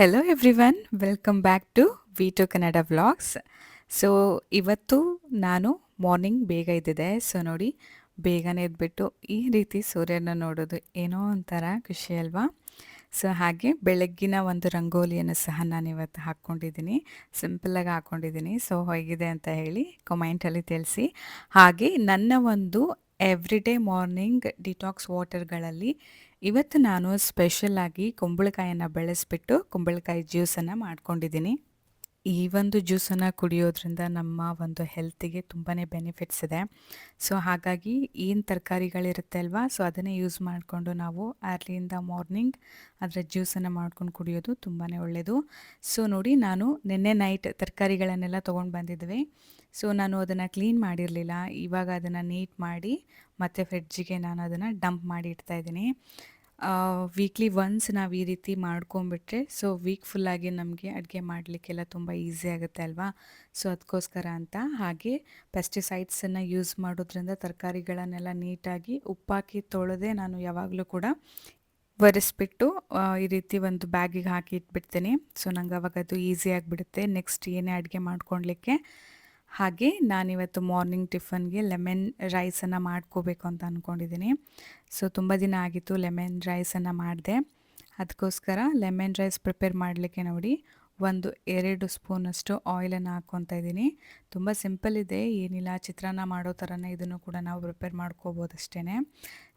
Hello everyone welcome back to V two Kannada vlogs so ಇವತ್ತು ನಾನು morning ಬೇಗ ಇದ್ದಿದೆ so ನೋಡಿ, ಬೇಗನೆ ಎದ್ಬಿಟ್ಟು ಈ ರೀತಿ ಸೂರ್ಯನ ನೋಡೋದು ಏನೋ ಒಂಥರ ಖುಷಿ ಅಲ್ವಾ? ಸೊ ಹಾಗೆ ಬೆಳಗ್ಗಿನ ಒಂದು ರಂಗೋಲಿಯನ್ನು ಸಹ ನಾನು ಇವತ್ತು ಹಾಕ್ಕೊಂಡಿದ್ದೀನಿ. ಸಿಂಪಲ್ಲಾಗಿ ಹಾಕ್ಕೊಂಡಿದ್ದೀನಿ. ಸೊ ಹೇಗಿದೆ ಅಂತ ಹೇಳಿ ಕಮೆಂಟಲ್ಲಿ ತಿಳಿಸಿ. ಹಾಗೆ ನನ್ನ ಒಂದು ಎವ್ರಿ ಡೇ ಮಾರ್ನಿಂಗ್ ಡಿಟಾಕ್ಸ್ ವಾಟರ್ಗಳಲ್ಲಿ ಇವತ್ತು ನಾನು ಸ್ಪೆಷಲ್ ಆಗಿ ಕುಂಬಳಕಾಯನ್ನು ಬೆಳೆಸ್ಬಿಟ್ಟು ಕುಂಬಳಕಾಯಿ ಜ್ಯೂಸನ್ನು ಮಾಡ್ಕೊಂಡಿದ್ದೀನಿ. ಈ ಒಂದು ಜ್ಯೂಸನ್ನು ಕುಡಿಯೋದ್ರಿಂದ ನಮ್ಮ ಒಂದು ಹೆಲ್ತಿಗೆ ತುಂಬಾ ಬೆನಿಫಿಟ್ಸ್ ಇದೆ. ಸೊ ಹಾಗಾಗಿ ಏನು ತರಕಾರಿಗಳಿರುತ್ತೆ ಅಲ್ವಾ? ಸೊ ಅದನ್ನೇ ಯೂಸ್ ಮಾಡಿಕೊಂಡು ನಾವು ಅರ್ಲಿಯಿಂದ ಮಾರ್ನಿಂಗ್ ಅದರ ಜ್ಯೂಸನ್ನು ಮಾಡ್ಕೊಂಡು ಕುಡಿಯೋದು ತುಂಬಾ ಒಳ್ಳೆಯದು ಸೊ ನೋಡಿ ನಾನು ನಿನ್ನೆ ನೈಟ್ ತರಕಾರಿಗಳನ್ನೆಲ್ಲ ತೊಗೊಂಡು ಬಂದಿದ್ವಿ. ಸೊ, ನಾನು ಅದನ್ನು ಕ್ಲೀನ್ ಮಾಡಿರಲಿಲ್ಲ. ಇವಾಗ ಅದನ್ನು ನೀಟ್ ಮಾಡಿ ಮತ್ತು ಫ್ರಿಡ್ಜಿಗೆ ನಾನು ಅದನ್ನು ಡಂಪ್ ಮಾಡಿ ಇಡ್ತಾ ಇದ್ದೀನಿ. ವೀಕ್ಲಿ ಒನ್ಸ್ ನಾವು ಈ ರೀತಿ ಮಾಡ್ಕೊಂಬಿಟ್ರೆ ಸೊ, ವೀಕ್ ಫುಲ್ಲಾಗಿ ನಮಗೆ ಅಡುಗೆ ಮಾಡಲಿಕ್ಕೆಲ್ಲ ತುಂಬ ಈಸಿ ಆಗುತ್ತೆ ಅಲ್ವಾ? ಸೊ ಅದಕ್ಕೋಸ್ಕರ ಅಂತ ಹಾಗೆ ಪೆಸ್ಟಿಸೈಡ್ಸನ್ನು ಯೂಸ್ ಮಾಡೋದ್ರಿಂದ ತರಕಾರಿಗಳನ್ನೆಲ್ಲ ನೀಟಾಗಿ ಉಪ್ಪಾಕಿ ತೊಳೆದೆ ನಾನು ಯಾವಾಗಲೂ ಕೂಡ ಒರೆಸ್ಬಿಟ್ಟು ಈ ರೀತಿ ಒಂದು ಬ್ಯಾಗಿಗೆ ಹಾಕಿ ಇಟ್ಬಿಡ್ತೀನಿ. ಸೊ, ನಂಗೆ ಅವಾಗ ಅದು ಈಸಿ ಆಗಿಬಿಡುತ್ತೆ. ನೆಕ್ಸ್ಟ್ ಏನೇ ಅಡುಗೆ ಮಾಡ್ಕೊಳ್ಲಿಕ್ಕೆ ಹಾಗೆ ನಾನಿವತ್ತು ಮಾರ್ನಿಂಗ್ ಟಿಫನ್ಗೆ ಲೆಮನ್ ರೈಸನ್ನು ಮಾಡ್ಕೋಬೇಕು ಅಂತ ಅಂದ್ಕೊಂಡಿದ್ದೀನಿ ಸೊ, ತುಂಬ ದಿನ ಆಗಿತ್ತು ಲೆಮನ್ ರೈಸನ್ನು ಮಾಡಿದೆ. ಅದಕ್ಕೋಸ್ಕರ ಲೆಮನ್ ರೈಸ್ ಪ್ರಿಪೇರ್ ಮಾಡಲಿಕ್ಕೆ ನೋಡಿ ಒಂದು ಎರಡು ಸ್ಪೂನಷ್ಟು ಆಯಿಲನ್ನು ಹಾಕ್ಕೊತಾ ಇದ್ದೀನಿ. ತುಂಬ ಸಿಂಪಲ್ ಇದೆ, ಏನಿಲ್ಲ, ಚಿತ್ರಾನ್ನ ಮಾಡೋ ಥರನೇ ಇದನ್ನು ಕೂಡ ನಾವು ಪ್ರಿಪೇರ್ ಮಾಡ್ಕೋಬೋದು ಅಷ್ಟೇ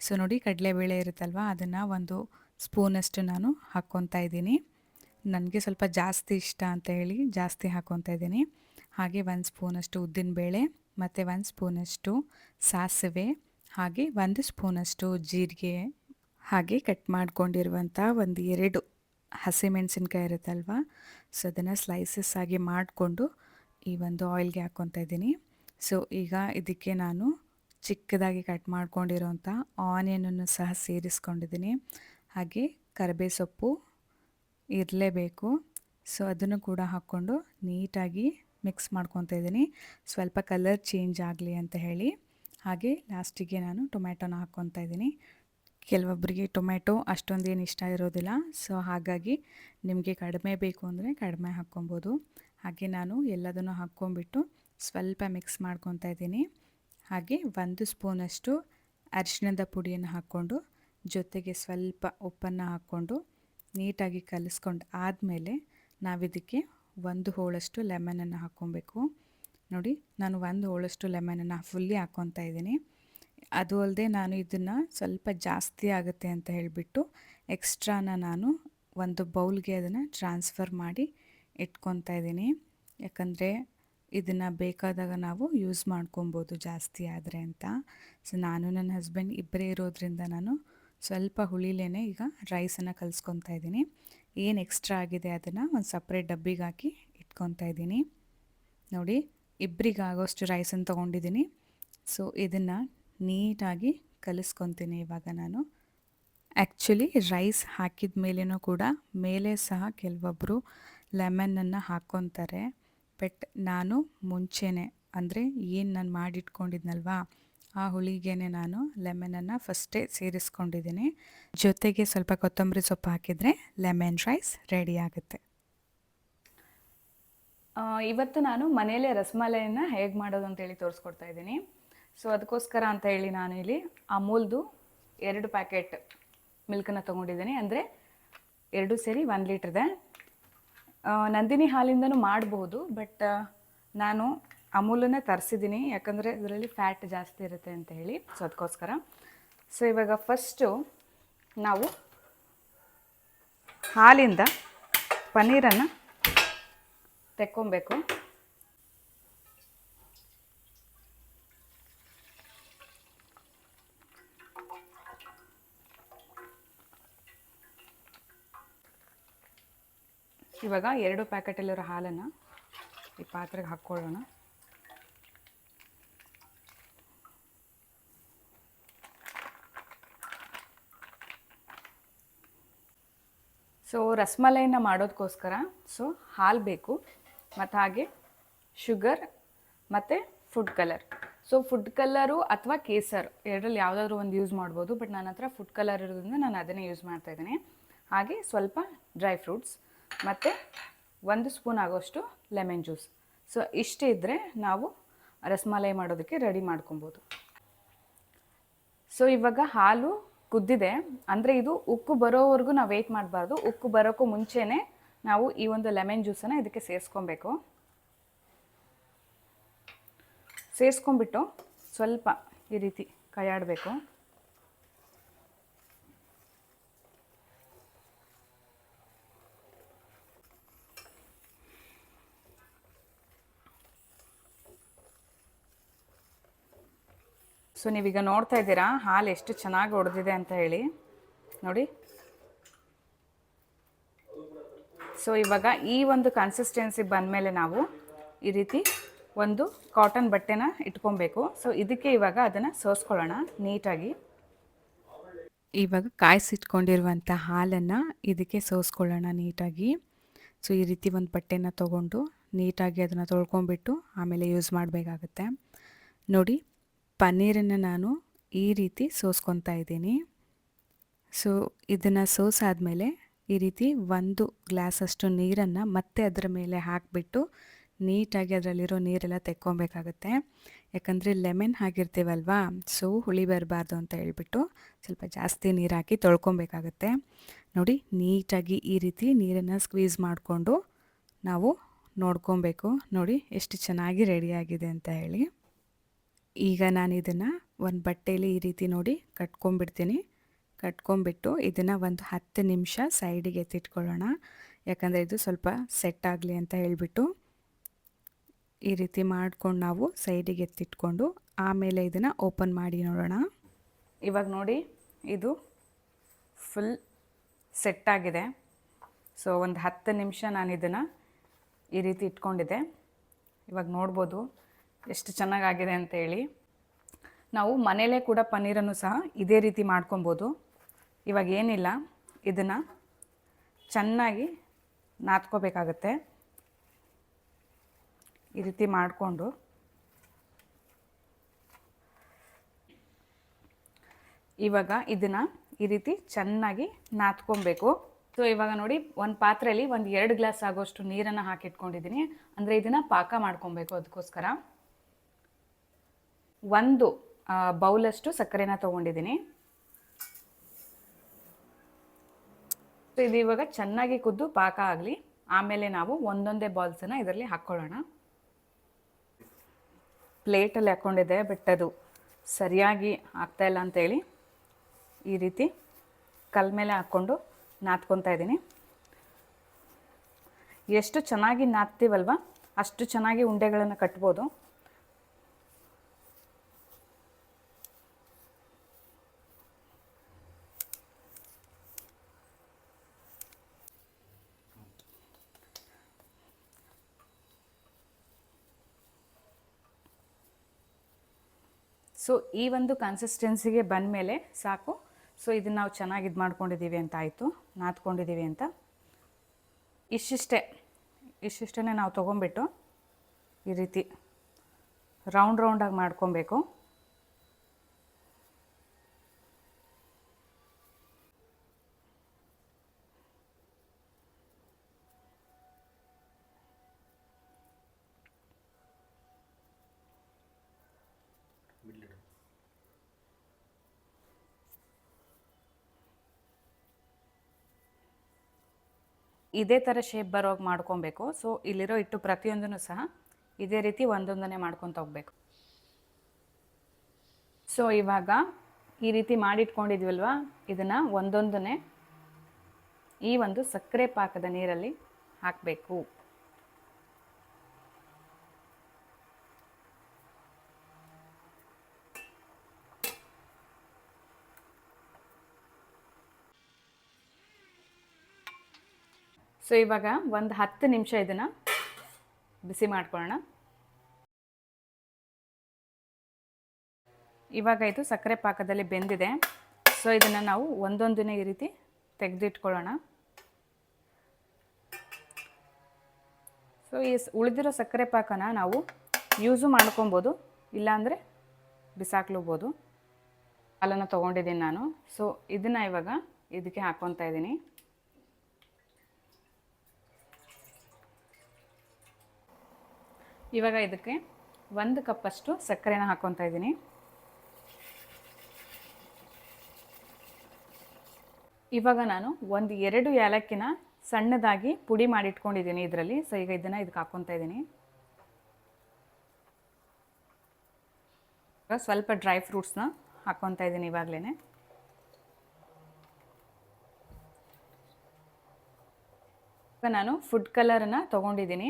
ಸೊ, ನೋಡಿ ಕಡಲೆಬೇಳೆ ಇರುತ್ತಲ್ವ, ಅದನ್ನು ಒಂದು ಸ್ಪೂನಷ್ಟು ನಾನು ಹಾಕ್ಕೊತಾ ಇದ್ದೀನಿ. ನನಗೆ ಸ್ವಲ್ಪ ಜಾಸ್ತಿ ಇಷ್ಟ ಅಂತ ಹೇಳಿ ಜಾಸ್ತಿ ಹಾಕ್ಕೊತಾ ಇದ್ದೀನಿ. ಹಾಗೆ ಒಂದು ಸ್ಪೂನಷ್ಟು ಉದ್ದಿನಬೇಳೆ ಮತ್ತು ಒಂದು ಸ್ಪೂನಷ್ಟು ಸಾಸಿವೆ, ಹಾಗೆ ಒಂದು ಸ್ಪೂನಷ್ಟು ಜೀರಿಗೆ, ಹಾಗೆ ಕಟ್ ಮಾಡ್ಕೊಂಡಿರುವಂಥ ಒಂದು ಎರಡು ಹಸಿಮೆಣಸಿನ್ಕಾಯಿ ಇರುತ್ತಲ್ವ? ಸೊ ಅದನ್ನು ಸ್ಲೈಸಸ್ ಆಗಿ ಮಾಡಿಕೊಂಡು ಈ ಒಂದು ಆಯಿಲ್ಗೆ ಹಾಕ್ಕೊತಾ ಇದ್ದೀನಿ. ಸೊ ಈಗ ಇದಕ್ಕೆ ನಾನು ಚಿಕ್ಕದಾಗಿ ಕಟ್ ಮಾಡ್ಕೊಂಡಿರೋಂಥ ಆನಿಯನನ್ನು ಸಹ ಸೇರಿಸ್ಕೊಂಡಿದ್ದೀನಿ. ಹಾಗೆ ಕರಿಬೇ ಸೊಪ್ಪು ಇರಲೇಬೇಕು. ಸೊ ಅದನ್ನು ಕೂಡ ಹಾಕ್ಕೊಂಡು ನೀಟಾಗಿ ಮಿಕ್ಸ್ ಮಾಡ್ಕೊತಾ ಇದ್ದೀನಿ. ಸ್ವಲ್ಪ ಕಲರ್ ಚೇಂಜ್ ಆಗಲಿ ಅಂತ ಹೇಳಿ. ಹಾಗೆ ಲಾಸ್ಟಿಗೆ ನಾನು ಟೊಮ್ಯಾಟೊನ ಹಾಕ್ಕೊತಾ ಇದ್ದೀನಿ. ಕೆಲವೊಬ್ಬರಿಗೆ ಟೊಮ್ಯಾಟೊ ಅಷ್ಟೊಂದೇನು ಇಷ್ಟ ಇರೋದಿಲ್ಲ. ಸೊ ಹಾಗಾಗಿ ನಿಮಗೆ ಕಡಿಮೆ ಬೇಕು ಅಂದರೆ ಕಡಿಮೆ ಹಾಕ್ಕೊಬೋದು ಹಾಗೆ ನಾನು ಎಲ್ಲದನ್ನು ಹಾಕ್ಕೊಂಬಿಟ್ಟು ಸ್ವಲ್ಪ ಮಿಕ್ಸ್ ಮಾಡ್ಕೊತಾ ಇದ್ದೀನಿ. ಹಾಗೆ ಒಂದು ಸ್ಪೂನಷ್ಟು ಅರಿಶಿಣದ ಪುಡಿಯನ್ನು ಹಾಕ್ಕೊಂಡು ಜೊತೆಗೆ ಸ್ವಲ್ಪ ಉಪ್ಪನ್ನು ಹಾಕ್ಕೊಂಡು ನೀಟಾಗಿ ಕಲಿಸ್ಕೊಂಡು ಆದಮೇಲೆ ನಾವಿದಕ್ಕೆ ಒಂದು ಹೋಳಷ್ಟು ಲೆಮನನ್ನು ಹಾಕ್ಕೊಬೇಕು. ನೋಡಿ, ನಾನು ಒಂದು ಹೋಳಷ್ಟು ಲೆಮನನ್ನು ಫುಲ್ಲಿ ಹಾಕ್ಕೊತಾ ಇದ್ದೀನಿ. ಅದು ಅಲ್ಲದೆ ನಾನು ಇದನ್ನು ಸ್ವಲ್ಪ ಜಾಸ್ತಿ ಆಗುತ್ತೆ ಅಂತ ಹೇಳಿಬಿಟ್ಟು ಎಕ್ಸ್ಟ್ರಾನ ನಾನು ಒಂದು ಬೌಲ್ಗೆ ಅದನ್ನು ಟ್ರಾನ್ಸ್ಫರ್ ಮಾಡಿ ಇಟ್ಕೊತಾ ಇದ್ದೀನಿ. ಯಾಕಂದರೆ ಇದನ್ನು ಬೇಕಾದಾಗ ನಾವು ಯೂಸ್ ಮಾಡ್ಕೊಬೋದು ಜಾಸ್ತಿ ಆದರೆ ಅಂತ. ಸೊ, ನಾನು ನನ್ನ ಹಸ್ಬೆಂಡ್ ಇಬ್ಬರೇ ಇರೋದ್ರಿಂದ ನಾನು ಸ್ವಲ್ಪ ಹುಳಿಲೇನೆ ಈಗ ರೈಸನ್ನು ಕಲಿಸ್ಕೊತಾ ಇದ್ದೀನಿ. ಏನು ಎಕ್ಸ್ಟ್ರಾ ಆಗಿದೆ ಅದನ್ನು ಒಂದು ಸಪ್ರೇಟ್ ಡಬ್ಬಿಗೆ ಹಾಕಿ ಇಟ್ಕೊತಾ ಇದ್ದೀನಿ. ನೋಡಿ ಇಬ್ಬರಿಗಾಗೋಷ್ಟು ರೈಸನ್ನು ತೊಗೊಂಡಿದ್ದೀನಿ. ಸೊ ಇದನ್ನು ನೀಟಾಗಿ ಕಲಿಸ್ಕೊತೀನಿ ಇವಾಗ ನಾನು. ಆ್ಯಕ್ಚುಲಿ ರೈಸ್ ಹಾಕಿದ ಮೇಲೇನೂ ಕೂಡ ಮೇಲೆ ಸಹ ಕೆಲವೊಬ್ಬರು ಲೆಮನನ್ನು ಹಾಕ್ಕೊತಾರೆ ಬಟ್ ನಾನು ಮುಂಚೆನೇ, ಅಂದರೆ ಏನು ನಾನು ಮಾಡಿಟ್ಕೊಂಡಿದ್ನಲ್ವಾ ಆ ಹುಳಿಗೆನೆ ನಾನು ಲೆಮನನ್ನು ಫಸ್ಟೇ ಸೇರಿಸ್ಕೊಂಡಿದ್ದೀನಿ. ಜೊತೆಗೆ ಸ್ವಲ್ಪ ಕೊತ್ತಂಬರಿ ಸೊಪ್ಪು ಹಾಕಿದರೆ ಲೆಮನ್ ರೈಸ್ ರೆಡಿ ಆಗುತ್ತೆ. ಇವತ್ತು ನಾನು ಮನೆಯಲ್ಲೇ ರಸಮಲೈನ ಹೇಗೆ ಮಾಡೋದು ಅಂತೇಳಿ ತೋರಿಸ್ಕೊಡ್ತಾ ಇದ್ದೀನಿ. ಸೊ ಅದಕ್ಕೋಸ್ಕರ ಅಂತ ಹೇಳಿ ನಾನು ಇಲ್ಲಿ ಅಮೂಲ್ದು ಎರಡು ಪ್ಯಾಕೆಟ್ ಮಿಲ್ಕನ್ನು ತೊಗೊಂಡಿದ್ದೀನಿ. ಅಂದರೆ ಎರಡು ಸೇರಿ ಒಂದು ಲೀಟ್ರದೆ ನಂದಿನಿ ಹಾಲಿಂದನೂ ಮಾಡಬಹುದು ಬಟ್ ನಾನು ಅಮೂಲನ್ನೇ ತರಿಸಿದ್ದೀನಿ ಯಾಕಂದರೆ ಇದರಲ್ಲಿ ಫ್ಯಾಟ್ ಜಾಸ್ತಿ ಇರುತ್ತೆ ಅಂತ ಹೇಳಿ. ಸೊ ಅದಕ್ಕೋಸ್ಕರ ಸೊ ಇವಾಗ ಫಸ್ಟು ನಾವು ಹಾಲಿಂದ ಪನ್ನೀರನ್ನು ತೆಕ್ಕೊಬೇಕು. ಇವಾಗ ಎರಡು ಪ್ಯಾಕೆಟಲ್ಲಿರೋ ಹಾಲನ್ನು ಈ ಪಾತ್ರೆಗೆ ಹಾಕ್ಕೊಳ್ಳೋಣ. ಸೊ ರಸಮಲೈನ ಮಾಡೋದಕ್ಕೋಸ್ಕರ ಸೊ ಹಾಲು ಬೇಕು, ಮತ್ತು ಹಾಗೆ ಶುಗರ್, ಮತ್ತು food colour. So food colour ಅಥವಾ ಕೇಸರ್ ಎರಡರಲ್ಲಿ ಯಾವುದಾದ್ರೂ ಒಂದು ಯೂಸ್ ಮಾಡ್ಬೋದು, ಬಟ್ ನನ್ನ ಹತ್ರ ಫುಡ್ ಕಲರ್ ಇರೋದ್ರಿಂದ ನಾನು ಅದನ್ನೇ ಯೂಸ್ ಮಾಡ್ತಾ ಇದ್ದೀನಿ. ಹಾಗೆ ಸ್ವಲ್ಪ ಡ್ರೈ ಫ್ರೂಟ್ಸ್, ಮತ್ತು ಒಂದು ಸ್ಪೂನ್ ಆಗೋಷ್ಟು ಲೆಮನ್ ಜ್ಯೂಸ್. ಸೊ ಇಷ್ಟೇ ಇದ್ದರೆ ನಾವು ರಸಮಲೈ ಮಾಡೋದಕ್ಕೆ ರೆಡಿ ಮಾಡ್ಕೊಬೋದು. ಸೊ ಇವಾಗ ಹಾಲು ಕುದ್ದಿದೆ. ಅಂದರೆ ಇದು ಉಕ್ಕು ಬರೋವರೆಗೂ ನಾವು ವೆಯ್ಟ್ ಮಾಡಬಾರ್ದು. ಉಕ್ಕು ಬರೋಕ್ಕೂ ಮುಂಚೆನೇ ನಾವು ಈ ಒಂದು ಲೆಮನ್ ಜ್ಯೂಸನ್ನು ಇದಕ್ಕೆ ಸೇರಿಸ್ಕೊಬೇಕು. ಸೇರಿಸ್ಕೊಂಬಿಟ್ಟು ಸ್ವಲ್ಪ ಈ ರೀತಿ ಕೈಯಾಡಬೇಕು. ಸೊ ನೀವೀಗ ನೋಡ್ತಾ ಇದ್ದೀರಾ? ಹಾಲು ಎಷ್ಟು ಚೆನ್ನಾಗಿ ಒಡೆದಿದೆ ಅಂತ ಹೇಳಿ. ನೋಡಿ. ಸೊ ಇವಾಗ ಈ ಒಂದು ಕನ್ಸಿಸ್ಟೆನ್ಸಿ ಬಂದಮೇಲೆ ನಾವು ಈ ರೀತಿ ಒಂದು ಕಾಟನ್ ಬಟ್ಟೆನ ಇಟ್ಕೊಬೇಕು. ಸೊ ಇದಕ್ಕೆ ಇವಾಗ ಅದನ್ನು ಸೋಸ್ಕೊಳ್ಳೋಣ ನೀಟಾಗಿ. ಇವಾಗ ಕಾಯಿಸಿಟ್ಕೊಂಡಿರುವಂಥ ಹಾಲನ್ನು ಇದಕ್ಕೆ ಸೋಸ್ಕೊಳ್ಳೋಣ ನೀಟಾಗಿ. ಸೊ ಈ ರೀತಿ ಒಂದು ಬಟ್ಟೆನ ತೊಗೊಂಡು ನೀಟಾಗಿ ಅದನ್ನು ತೊಳ್ಕೊಂಬಿಟ್ಟು ಆಮೇಲೆ ಯೂಸ್ ಮಾಡಬೇಕಾಗತ್ತೆ. ನೋಡಿ. ಪನ್ನೀರನ್ನು ನಾನು ಈ ರೀತಿ ಸೋಸ್ಕೊತಾ ಇದ್ದೀನಿ. ಸೊ ಇದನ್ನು ಸೋಸಾದ್ಮೇಲೆ ಈ ರೀತಿ ಒಂದು ಗ್ಲಾಸಷ್ಟು ನೀರನ್ನು ಮತ್ತೆ ಅದರ ಮೇಲೆ ಹಾಕಿಬಿಟ್ಟು ನೀಟಾಗಿ ಅದರಲ್ಲಿರೋ ನೀರೆಲ್ಲ ತೆಕ್ಕೊಬೇಕಾಗುತ್ತೆ. ಯಾಕಂದರೆ ಲೆಮನ್ ಹಾಕಿರ್ತೀವಲ್ವಾ ಸೊ ಹುಳಿ ಬರಬಾರ್ದು ಅಂತ ಹೇಳ್ಬಿಟ್ಟು ಸ್ವಲ್ಪ ಜಾಸ್ತಿ ನೀರು ಹಾಕಿ ತೊಳ್ಕೊಬೇಕಾಗತ್ತೆ. ನೋಡಿ, ನೀಟಾಗಿ ಈ ರೀತಿ ನೀರನ್ನು ಸ್ಕ್ವೀಸ್ ಮಾಡಿಕೊಂಡು ನಾವು ನೋಡ್ಕೊಬೇಕು. ನೋಡಿ, ಎಷ್ಟು ಚೆನ್ನಾಗಿ ರೆಡಿಯಾಗಿದೆ ಅಂತ ಹೇಳಿ. ಈಗ ನಾನು ಇದನ್ನು ಒಂದು ಬಟ್ಟೆಯಲ್ಲಿ ಈ ರೀತಿ ನೋಡಿ ಕಟ್ಕೊಂಡ್ಬಿಡ್ತೀನಿ. ಕಟ್ಕೊಂಡ್ಬಿಟ್ಟು ಇದನ್ನು ಒಂದು ಹತ್ತು ನಿಮಿಷ ಸೈಡಿಗೆ ಎತ್ತಿಟ್ಕೊಳ್ಳೋಣ. ಯಾಕಂದರೆ ಇದು ಸ್ವಲ್ಪ ಸೆಟ್ ಆಗಲಿ ಅಂತ ಹೇಳಿಬಿಟ್ಟು ಈ ರೀತಿ ಮಾಡ್ಕೊಂಡು ನಾವು ಸೈಡಿಗೆ ಎತ್ತಿಟ್ಕೊಂಡು ಆಮೇಲೆ ಇದನ್ನು ಓಪನ್ ಮಾಡಿ ನೋಡೋಣ. ಇವಾಗ ನೋಡಿ ಇದು ಫುಲ್ ಸೆಟ್ ಆಗಿದೆ. ಸೊ ಒಂದು ಹತ್ತು ನಿಮಿಷ ನಾನು ಇದನ್ನು ಈ ರೀತಿ ಇಟ್ಕೊಂಡಿದ್ದೆ. ಇವಾಗ ನೋಡ್ಬೋದು. ಎಷ್ಟು ಚೆನ್ನಾಗಾಗಿದೆ ಅಂತೇಳಿ. ನಾವು ಮನೆಯಲ್ಲೇ ಕೂಡ ಪನ್ನೀರನ್ನು ಸಹ ಇದೇ ರೀತಿ ಮಾಡ್ಕೊಬೋದು. ಇವಾಗ ಏನಿಲ್ಲ, ಇದನ್ನು ಚೆನ್ನಾಗಿ ನಾದ್ಕೋಬೇಕಾಗತ್ತೆ. ಈ ರೀತಿ ಮಾಡಿಕೊಂಡು. ಇವಾಗ ಇದನ್ನು ಈ ರೀತಿ ಚೆನ್ನಾಗಿ ನಾದ್ಕೊಬೇಕು. ಸೊ ಇವಾಗ ನೋಡಿ, ಒಂದು ಪಾತ್ರೆಯಲ್ಲಿ ಒಂದು ಎರಡು ಗ್ಲಾಸ್ ಆಗೋಷ್ಟು ನೀರನ್ನು ಹಾಕಿಟ್ಕೊಂಡಿದ್ದೀನಿ. ಅಂದರೆ ಇದನ್ನು ಪಾಕ ಮಾಡ್ಕೊಬೇಕು ಅದಕ್ಕೋಸ್ಕರ. ಒಂದು ಬೌಲಷ್ಟು ಸಕ್ಕರೆನ ತಗೊಂಡಿದ್ದೀನಿ. ಇದು ಇವಾಗ ಚೆನ್ನಾಗಿ ಕುದ್ದು ಪಾಕ ಆಗಲಿ. ಆಮೇಲೆ ನಾವು ಒಂದೊಂದೇ ಬಾಲ್ಸನ್ನು ಇದರಲ್ಲಿ ಹಾಕ್ಕೊಳ್ಳೋಣ. ಪ್ಲೇಟಲ್ಲಿ ಹಾಕ್ಕೊಂಡಿದ್ದೆ ಬಟ್ ಅದು ಸರಿಯಾಗಿ ಆಗ್ತಾ ಇಲ್ಲ ಅಂತೇಳಿ ಈ ರೀತಿ ಕಲ್ ಮೇಲೆ ಹಾಕ್ಕೊಂಡು ನಾದ್ಕೊತಾ ಇದ್ದೀನಿ. ಎಷ್ಟು ಚೆನ್ನಾಗಿ ನಾದ್ತೀವಲ್ವ? ಅಷ್ಟು ಚೆನ್ನಾಗಿ ಉಂಡೆಗಳನ್ನು ಕಟ್ಬೋದು. ಸೊ ಈ ಒಂದು ಕನ್ಸಿಸ್ಟೆನ್ಸಿಗೆ ಬಂದ ಮೇಲೆ ಸಾಕು. ಸೊ ಇದನ್ನು ನಾವು ಚೆನ್ನಾಗಿ ಇದು ಮಾಡ್ಕೊಂಡಿದ್ದೀವಿ ಅಂತ ಆಯಿತು. ನಾದ್ಕೊಂಡಿದ್ದೀವಿ ಅಂತ. ಇಷ್ಟಿಷ್ಟೇ. ಇಷ್ಟಿಷ್ಟೇ ನಾವು ತೊಗೊಂಬಿಟ್ಟು ಈ ರೀತಿ ರೌಂಡ್ ರೌಂಡಾಗಿ ಮಾಡ್ಕೊಬೇಕು. ಇದೇ ಥರ ಶೇಪ್ ಬರೋ ಮಾಡ್ಕೊಬೇಕು. ಸೊ ಇಲ್ಲಿರೋ ಇಟ್ಟು ಪ್ರತಿಯೊಂದನ್ನು ಸಹ ಇದೇ ರೀತಿ ಒಂದೊಂದನ್ನೇ ಮಾಡ್ಕೊತ ಹೋಗ್ಬೇಕು. ಸೊ ಇವಾಗ ಈ ರೀತಿ ಮಾಡಿಟ್ಕೊಂಡಿದ್ವಲ್ವ? ಇದನ್ನು ಒಂದೊಂದನ್ನೇ ಈ ಒಂದು ಸಕ್ಕರೆ ಪಾಕದ ನೀರಲ್ಲಿ ಹಾಕಬೇಕು. ಸೊ ಇವಾಗ ಒಂದು ಹತ್ತು ನಿಮಿಷ ಇದನ್ನು ಬಿಸಿ ಮಾಡ್ಕೊಳ್ಳೋಣ. ಇವಾಗ ಇದು ಸಕ್ಕರೆ ಪಾಕದಲ್ಲಿ ಬೆಂದಿದೆ. ಸೊ ಇದನ್ನು ನಾವು ಒಂದೊಂದನೇ ಈ ರೀತಿ ತೆಗೆದಿಟ್ಕೊಳ್ಳೋಣ. ಸೊ ಈ ಉಳಿದಿರೋ ಸಕ್ಕರೆ ಪಾಕನ ನಾವು ಯೂಸು ಮಾಡ್ಕೊಬೋದು, ಇಲ್ಲಾಂದರೆ ಬಿಸಾಕ್ಲೂಬೋದು. ಅಲ್ಲನ್ನು ತೊಗೊಂಡಿದ್ದೀನಿ ನಾನು. ಸೊ ಇದನ್ನು ಇವಾಗ ಇದಕ್ಕೆ ಹಾಕ್ಕೊತಾ ಇದ್ದೀನಿ. ಇವಾಗ ಇದಕ್ಕೆ ಒಂದು ಕಪ್ಪಷ್ಟು ಸಕ್ಕರೆನ ಹಾಕ್ಕೊತಾ ಇದ್ದೀನಿ. ಇವಾಗ ನಾನು ಒಂದು ಎರಡು ಏಲಕ್ಕಿನ ಸಣ್ಣದಾಗಿ ಪುಡಿ ಮಾಡಿಟ್ಕೊಂಡಿದ್ದೀನಿ ಇದರಲ್ಲಿ. ಸೊ, ಈಗ ಇದನ್ನು ಇದಕ್ಕೆ ಹಾಕ್ಕೊತಾ ಇದ್ದೀನಿ. ಸ್ವಲ್ಪ ಡ್ರೈ ಫ್ರೂಟ್ಸ್ನ ಹಾಕ್ಕೊತಾ ಇದ್ದೀನಿ ಇವಾಗಲೇ ಇವಾಗ ನಾನು ಫುಡ್ ಕಲರನ್ನು ತೊಗೊಂಡಿದ್ದೀನಿ.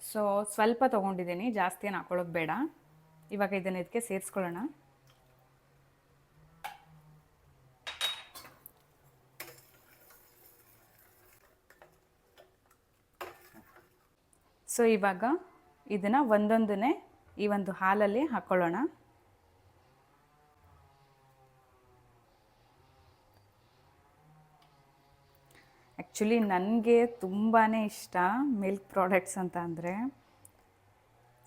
ಸೊ ಸ್ವಲ್ಪ ತೊಗೊಂಡಿದ್ದೀನಿ ಜಾಸ್ತಿ ಏನು ಹಾಕೊಳ್ಳೋದು ಬೇಡ. ಇವಾಗ ಇದನ್ನು ಇದಕ್ಕೆ ಸೇರಿಸ್ಕೊಳ್ಳೋಣ. ಸೊ ಇವಾಗ ಇದನ್ನು ಒಂದೊಂದನ್ನೇ ಈ ಒಂದು ಹಾಲಲ್ಲಿ ಹಾಕ್ಕೊಳ್ಳೋಣ ಆ್ಯಕ್ಚುಲಿ ನನಗೆ ತುಂಬಾ ಇಷ್ಟ ಮಿಲ್ಕ್ ಪ್ರಾಡಕ್ಟ್ಸ್ ಅಂತ ಅಂದರೆ.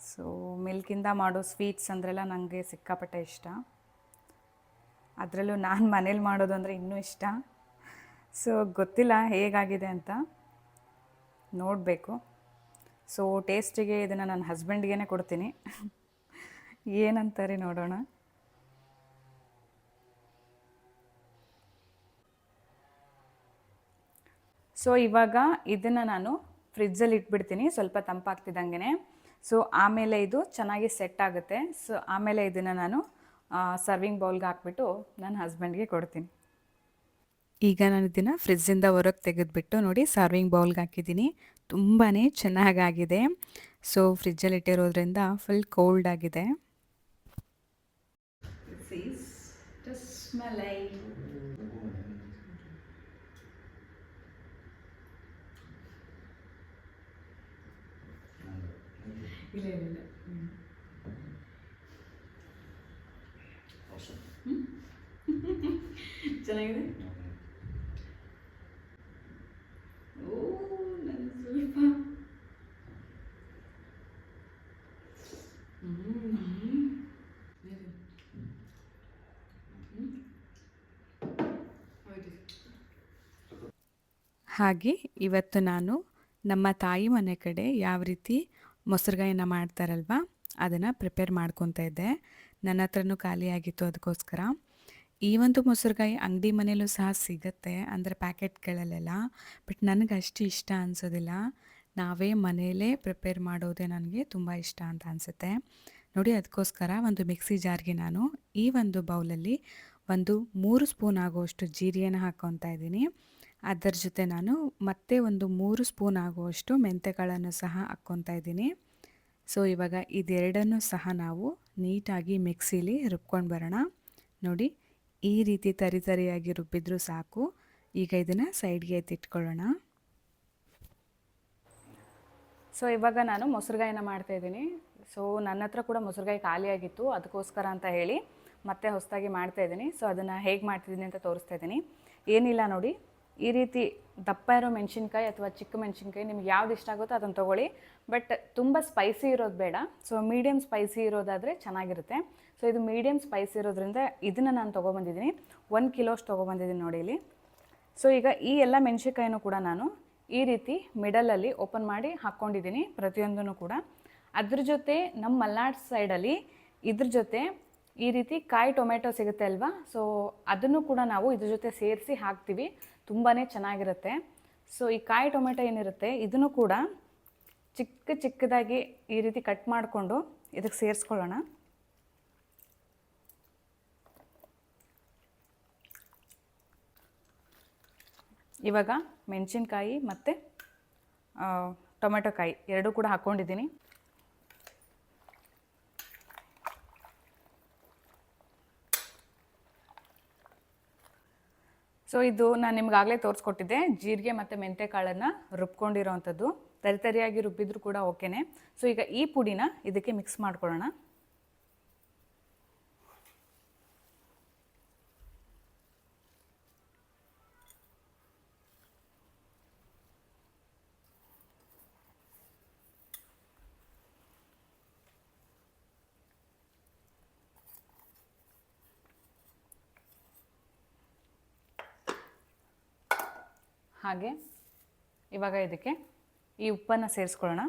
ಸೊ ಮಿಲ್ಕಿಂದ ಮಾಡೋ ಸ್ವೀಟ್ಸ್ ಅಂದ್ರೆಲ್ಲ ನನಗೆ ಸಿಕ್ಕಾಪಟ್ಟೆ ಇಷ್ಟ. ಅದರಲ್ಲೂ ನಾನು ಮನೇಲಿ ಮಾಡೋದು ಅಂದರೆ ಇನ್ನೂ ಇಷ್ಟ. ಸೊ ಗೊತ್ತಿಲ್ಲ ಹೇಗಾಗಿದೆ ಅಂತ. ನೋಡಬೇಕು. ಸೊ ಟೇಸ್ಟಿಗೆ ಇದನ್ನು ನನ್ನ ಹಸ್ಬೆಂಡ್ಗೆ ಕೊಡ್ತೀನಿ. ಏನಂತಾರೆ ನೋಡೋಣ. ಸೊ ಇವಾಗ ಇದನ್ನು ನಾನು ಫ್ರಿಜ್ಜಲ್ಲಿ ಇಟ್ಬಿಡ್ತೀನಿ. ಸ್ವಲ್ಪ ತಂಪಾಗ್ತಿದ್ದಂಗೆ ಸೊ ಆಮೇಲೆ ಇದು ಚೆನ್ನಾಗಿ ಸೆಟ್ ಆಗುತ್ತೆ. ಸೊ ಆಮೇಲೆ ಇದನ್ನು ನಾನು ಸರ್ವಿಂಗ್ ಬೌಲ್ಗೆ ಹಾಕ್ಬಿಟ್ಟು ನನ್ನ ಹಸ್ಬೆಂಡ್ಗೆ ಕೊಡ್ತೀನಿ. ಈಗ ನಾನು ಇದನ್ನು ಫ್ರಿಜ್ಜಿಂದ ಹೊರಗೆ ತೆಗೆದುಬಿಟ್ಟು ನೋಡಿ ಸರ್ವಿಂಗ್ ಬೌಲ್ಗೆ ಹಾಕಿದ್ದೀನಿ. ತುಂಬಾ ಚೆನ್ನಾಗಾಗಿದೆ. ಸೊ ಫ್ರಿಜ್ಜಲ್ಲಿ ಇಟ್ಟಿರೋದ್ರಿಂದ ಫುಲ್ ಕೋಲ್ಡ್ ಆಗಿದೆ. ಚೆನ್ನಾಗಿದೆ? ಓ ನನ್ನ ಸ್ವಲ್ಪ. ಹಾಗೆ ಇವತ್ತು ನಾನು ನಮ್ಮ ತಾಯಿ ಮನೆ ಕಡೆ ಯಾವ ರೀತಿ ಮೊಸರುಗಾಯಿನ ಮಾಡ್ತಾರಲ್ವ? ಅದನ್ನು ಪ್ರಿಪೇರ್ ಮಾಡ್ಕೊತಾ ಇದ್ದೆ. ನನ್ನ ಹತ್ರನೂ ಖಾಲಿಯಾಗಿತ್ತು ಅದಕ್ಕೋಸ್ಕರ. ಈ ಒಂದು ಮೊಸರುಗಾಯಿ ಅಂಗಡಿ ಮನೆಯಲ್ಲೂ ಸಹ ಸಿಗುತ್ತೆ ಅಂದರೆ ಪ್ಯಾಕೆಟ್ಗಳಲ್ಲೆಲ್ಲ. ಬಟ್ ನನಗೆ ಅಷ್ಟು ಇಷ್ಟ ಅನಿಸೋದಿಲ್ಲ. ನಾವೇ ಮನೆಯಲ್ಲೇ ಪ್ರಿಪೇರ್ ಮಾಡೋದೇ ನನಗೆ ತುಂಬ ಇಷ್ಟ ಅಂತ ಅನಿಸುತ್ತೆ. ನೋಡಿ ಅದಕ್ಕೋಸ್ಕರ ಒಂದು ಮಿಕ್ಸಿ ಜಾರ್ಗೆ ನಾನು ಈ ಒಂದು ಬೌಲಲ್ಲಿ ಒಂದು ಮೂರು ಸ್ಪೂನ್ ಆಗುವಷ್ಟು ಜೀರಿಗೆನ ಹಾಕ್ಕೊತಾ ಇದ್ದೀನಿ. ಅದರ ಜೊತೆ ನಾನು ಮತ್ತೆ ಒಂದು ಮೂರು ಸ್ಪೂನ್ ಆಗುವಷ್ಟು ಮೆಂತೆಗಳನ್ನು ಸಹ ಹಾಕ್ಕೊತಾ ಇದ್ದೀನಿ. ಸೊ, ಇವಾಗ ಇದೆರಡನ್ನು ಸಹ ನಾವು ನೀಟಾಗಿ ಮಿಕ್ಸಿಲಿ ರುಬ್ಕೊಂಡು ಬರೋಣ. ನೋಡಿ, ಈ ರೀತಿ ತರಿ ತರಿಯಾಗಿ ರುಬ್ಬಿದ್ರೂ ಸಾಕು. ಈಗ ಇದನ್ನು ಸೈಡ್ಗೆ ಎತ್ತಿಟ್ಕೊಳ್ಳೋಣ. ಸೊ, ಇವಾಗ ನಾನು ಮೊಸರುಗಾಯಿನ ಮಾಡ್ತಾ ಇದ್ದೀನಿ. ಸೊ, ನನ್ನ ಹತ್ರ ಕೂಡ ಮೊಸರುಗಾಯಿ ಖಾಲಿಯಾಗಿತ್ತು ಅದಕ್ಕೋಸ್ಕರ ಅಂತ ಹೇಳಿ ಮತ್ತೆ ಹೊಸದಾಗಿ ಮಾಡ್ತಾ ಇದ್ದೀನಿ. ಸೊ, ಅದನ್ನು ಹೇಗೆ ಮಾಡ್ತಿದ್ದೀನಿ ಅಂತ ತೋರಿಸ್ತಾ ಇದ್ದೀನಿ. ಏನಿಲ್ಲ ನೋಡಿ. ಈ ರೀತಿ ದಪ್ಪ ಇರೋ ಮೆಣಸಿನ್ಕಾಯಿ ಅಥವಾ ಚಿಕ್ಕ ಮೆಣಸಿನ್ಕಾಯಿ ನಿಮ್ಗೆ ಯಾವ್ದು ಇಷ್ಟ ಆಗುತ್ತೋ ಅದನ್ನು ತೊಗೊಳ್ಳಿ. ಬಟ್ ತುಂಬ ಸ್ಪೈಸಿ ಇರೋದು ಬೇಡ. ಸೊ ಮೀಡಿಯಮ್ ಸ್ಪೈಸಿ ಇರೋದಾದರೆ ಚೆನ್ನಾಗಿರುತ್ತೆ. ಸೊ ಇದು ಮೀಡಿಯಮ್ ಸ್ಪೈಸಿ ಇರೋದ್ರಿಂದ ಇದನ್ನು ನಾನು ತೊಗೊಬಂದಿದ್ದೀನಿ. ಒಂದು ಕಿಲೋಷ್ಟು ತೊಗೊಬಂದಿದ್ದೀನಿ ನೋಡಿ ಇಲ್ಲಿ. ಸೊ ಈಗ ಈ ಎಲ್ಲ ಮೆಣಸಿನ್ಕಾಯಿನೂ ಕೂಡ ನಾನು ಈ ರೀತಿ ಮಿಡಲಲ್ಲಿ ಓಪನ್ ಮಾಡಿ ಹಾಕ್ಕೊಂಡಿದ್ದೀನಿ ಪ್ರತಿಯೊಂದೂ ಕೂಡ. ಅದ್ರ ಜೊತೆ ನಮ್ಮ ಮಲ್ನಾಡ್ ಸೈಡಲ್ಲಿ ಇದ್ರ ಜೊತೆ ಈ ರೀತಿ ಕಾಯಿ ಟೊಮೆಟೊ ಸಿಗುತ್ತೆ ಅಲ್ವಾ? ಸೊ ಅದನ್ನು ಕೂಡ ನಾವು ಇದ್ರ ಜೊತೆ ಸೇರಿಸಿ ಹಾಕ್ತೀವಿ. ತುಂಬಾ ಚೆನ್ನಾಗಿರುತ್ತೆ. ಸೊ ಈ ಕಾಯಿ ಟೊಮೆಟೊ ಏನಿರುತ್ತೆ, ಇದನ್ನು ಕೂಡ ಚಿಕ್ಕ ಚಿಕ್ಕದಾಗಿ ಈ ರೀತಿ ಕಟ್ ಮಾಡಿಕೊಂಡು ಇದಕ್ಕೆ ಸೇರಿಸ್ಕೊಳ್ಳೋಣ. ಇವಾಗ ಮೆಣಸಿನ್ಕಾಯಿ ಮತ್ತು ಟೊಮೆಟೊ ಕಾಯಿ ಎರಡೂ ಕೂಡ ಹಾಕ್ಕೊಂಡಿದ್ದೀನಿ ಸೊ ಇದು ನಾನು ನಿಮ್ಗಾಗಲೇ ತೋರಿಸ್ಕೊಟ್ಟಿದ್ದೆ. ಜೀರಿಗೆ ಮತ್ತು ಮೆಂತೆ ಕಾಳನ್ನು ರುಬ್ಕೊಂಡಿರೋವಂಥದ್ದು ತರಿತರಿಯಾಗಿ ರುಬ್ಬಿದ್ರು ಕೂಡ ಓಕೆನೆ. ಸೊ ಈಗ ಈ ಪುಡಿನ ಇದಕ್ಕೆ ಮಿಕ್ಸ್ ಮಾಡ್ಕೊಳ್ಳೋಣ. ಹಾಗೆ ಇವಾಗ ಇದಕ್ಕೆ ಈ ಉಪ್ಪನ್ನು ಸೇರಿಸ್ಕೊಳ್ಳೋಣ.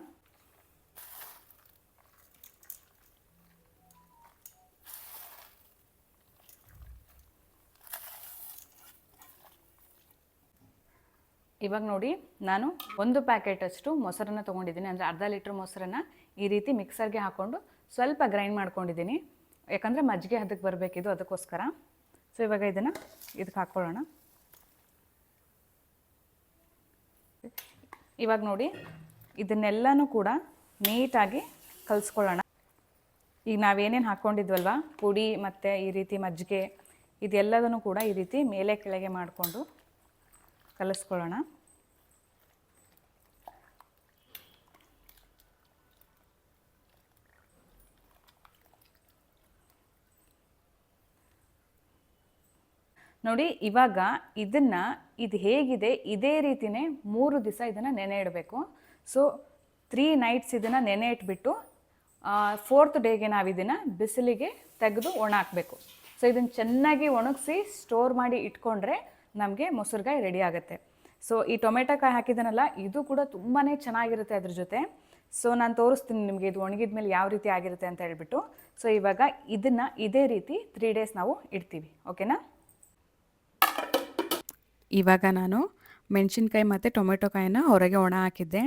ಇವಾಗ ನೋಡಿ, ನಾನು ಒಂದು ಪ್ಯಾಕೆಟಷ್ಟು ಮೊಸರನ್ನು ತೊಗೊಂಡಿದ್ದೀನಿ. ಅಂದರೆ ಅರ್ಧ ಲೀಟ್ರ್ ಮೊಸರನ್ನು ಈ ರೀತಿ ಮಿಕ್ಸರ್ಗೆ ಹಾಕ್ಕೊಂಡು ಸ್ವಲ್ಪ ಗ್ರೈಂಡ್ ಮಾಡ್ಕೊಂಡಿದ್ದೀನಿ. ಯಾಕಂದರೆ ಮಜ್ಜಿಗೆ ಅದಕ್ಕೆ ಬರಬೇಕಿದ್ದು ಅದಕ್ಕೋಸ್ಕರ. ಸೊ ಇವಾಗ ಇದನ್ನು ಇದಕ್ಕೆ ಹಾಕ್ಕೊಳ್ಳೋಣ ಇವಾಗ ನೋಡಿ, ಇದನ್ನೆಲ್ಲನೂ ಕೂಡ ನೀಟಾಗಿ ಕಲಿಸ್ಕೊಳ್ಳೋಣ. ಈಗ ನಾವೇನೇನು ಹಾಕ್ಕೊಂಡಿದ್ವಲ್ವ ಪುಡಿ ಮತ್ತು ಈ ರೀತಿ ಮಜ್ಜಿಗೆ, ಇದೆಲ್ಲದನ್ನು ಕೂಡ ಈ ರೀತಿ ಮೇಲೆ ಕೆಳಗೆ ಮಾಡಿಕೊಂಡು ಕಲಿಸ್ಕೊಳ್ಳೋಣ. ನೋಡಿ, ಇವಾಗ ಇದನ್ನು ಇದು ಹೇಗಿದೆ, ಇದೇ ರೀತಿನೇ ಮೂರು ದಿವಸ ಇದನ್ನು ನೆನೆ ಇಡಬೇಕು. ಸೊ ತ್ರೀ ನೈಟ್ಸ್ ಇದನ್ನು ನೆನೆ ಇಟ್ಬಿಟ್ಟು ಫೋರ್ತ್ ಡೇಗೆ ನಾವು ಇದನ್ನು ಬಿಸಿಲಿಗೆ ತೆಗೆದು ಒಣ ಹಾಕಬೇಕು ಸೊ ಇದನ್ನು ಚೆನ್ನಾಗಿ ಒಣಗಿಸಿ ಸ್ಟೋರ್ ಮಾಡಿ ಇಟ್ಕೊಂಡ್ರೆ ನಮಗೆ ಮೊಸರುಗಾಯಿ ರೆಡಿ ಆಗುತ್ತೆ. ಸೊ ಈ ಟೊಮೆಟೊ ಕಾಯಿ ಹಾಕಿದನಲ್ಲ, ಇದು ಕೂಡ ತುಂಬಾ ಚೆನ್ನಾಗಿರುತ್ತೆ ಅದ್ರ ಜೊತೆ. ಸೊ ನಾನು ತೋರಿಸ್ತೀನಿ ನಿಮಗೆ ಇದು ಒಣಗಿದ ಮೇಲೆ ಯಾವ ರೀತಿ ಆಗಿರುತ್ತೆ ಅಂತ ಹೇಳ್ಬಿಟ್ಟು. ಸೊ ಇವಾಗ ಇದನ್ನು ಇದೇ ರೀತಿ ತ್ರೀ ಡೇಸ್ ನಾವು ಇಡ್ತೀವಿ. ಓಕೆನಾ ಇವಾಗ ನಾನು ಮೆಣಸಿನ್ಕಾಯಿ ಮತ್ತು ಟೊಮೆಟೊ ಕಾಯಿನ ಹೊರಗೆ ಒಣ ಹಾಕಿದ್ದೆ.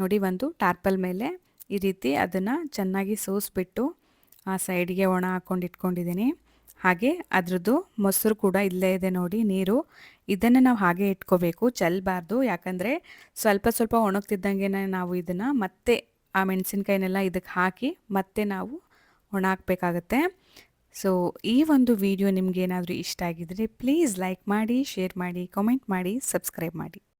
ನೋಡಿ ಒಂದು ಟಾರ್ಪಲ್ ಮೇಲೆ ಈ ರೀತಿ ಅದನ್ನು ಚೆನ್ನಾಗಿ ಸೋಸಿಬಿಟ್ಟು ಆ ಸೈಡ್ಗೆ ಒಣ ಹಾಕ್ಕೊಂಡು ಇಟ್ಕೊಂಡಿದ್ದೀನಿ. ಹಾಗೆ ಅದರದ್ದು ಮೊಸರು ಕೂಡ ಇಲ್ಲೇ ಇದೆ ನೋಡಿ ನೀರು. ಇದನ್ನು ನಾವು ಹಾಗೆ ಇಟ್ಕೋಬೇಕು ಚೆಲ್ಲಬಾರ್ದು ಯಾಕಂದರೆ ಸ್ವಲ್ಪ ಸ್ವಲ್ಪ ಒಣಗ್ತಿದ್ದಂಗೆ ನಾವು ಇದನ್ನು ಮತ್ತೆ ಆ ಮೆಣಸಿನ್ಕಾಯಿನೆಲ್ಲ ಇದಕ್ಕೆ ಹಾಕಿ ಮತ್ತೆ ನಾವು ಒಣ ಹಾಕಬೇಕಾಗತ್ತೆ. ಸೊ ಈ ಒಂದು ವಿಡಿಯೋ ನಿಮಗೇನಾದರೂ ಇಷ್ಟ ಆಗಿದ್ದರೆ ಪ್ಲೀಸ್ ಲೈಕ್ ಮಾಡಿ ಶೇರ್ ಮಾಡಿ ಕಾಮೆಂಟ್ ಮಾಡಿ ಸಬ್ಸ್ಕ್ರೈಬ್ ಮಾಡಿ.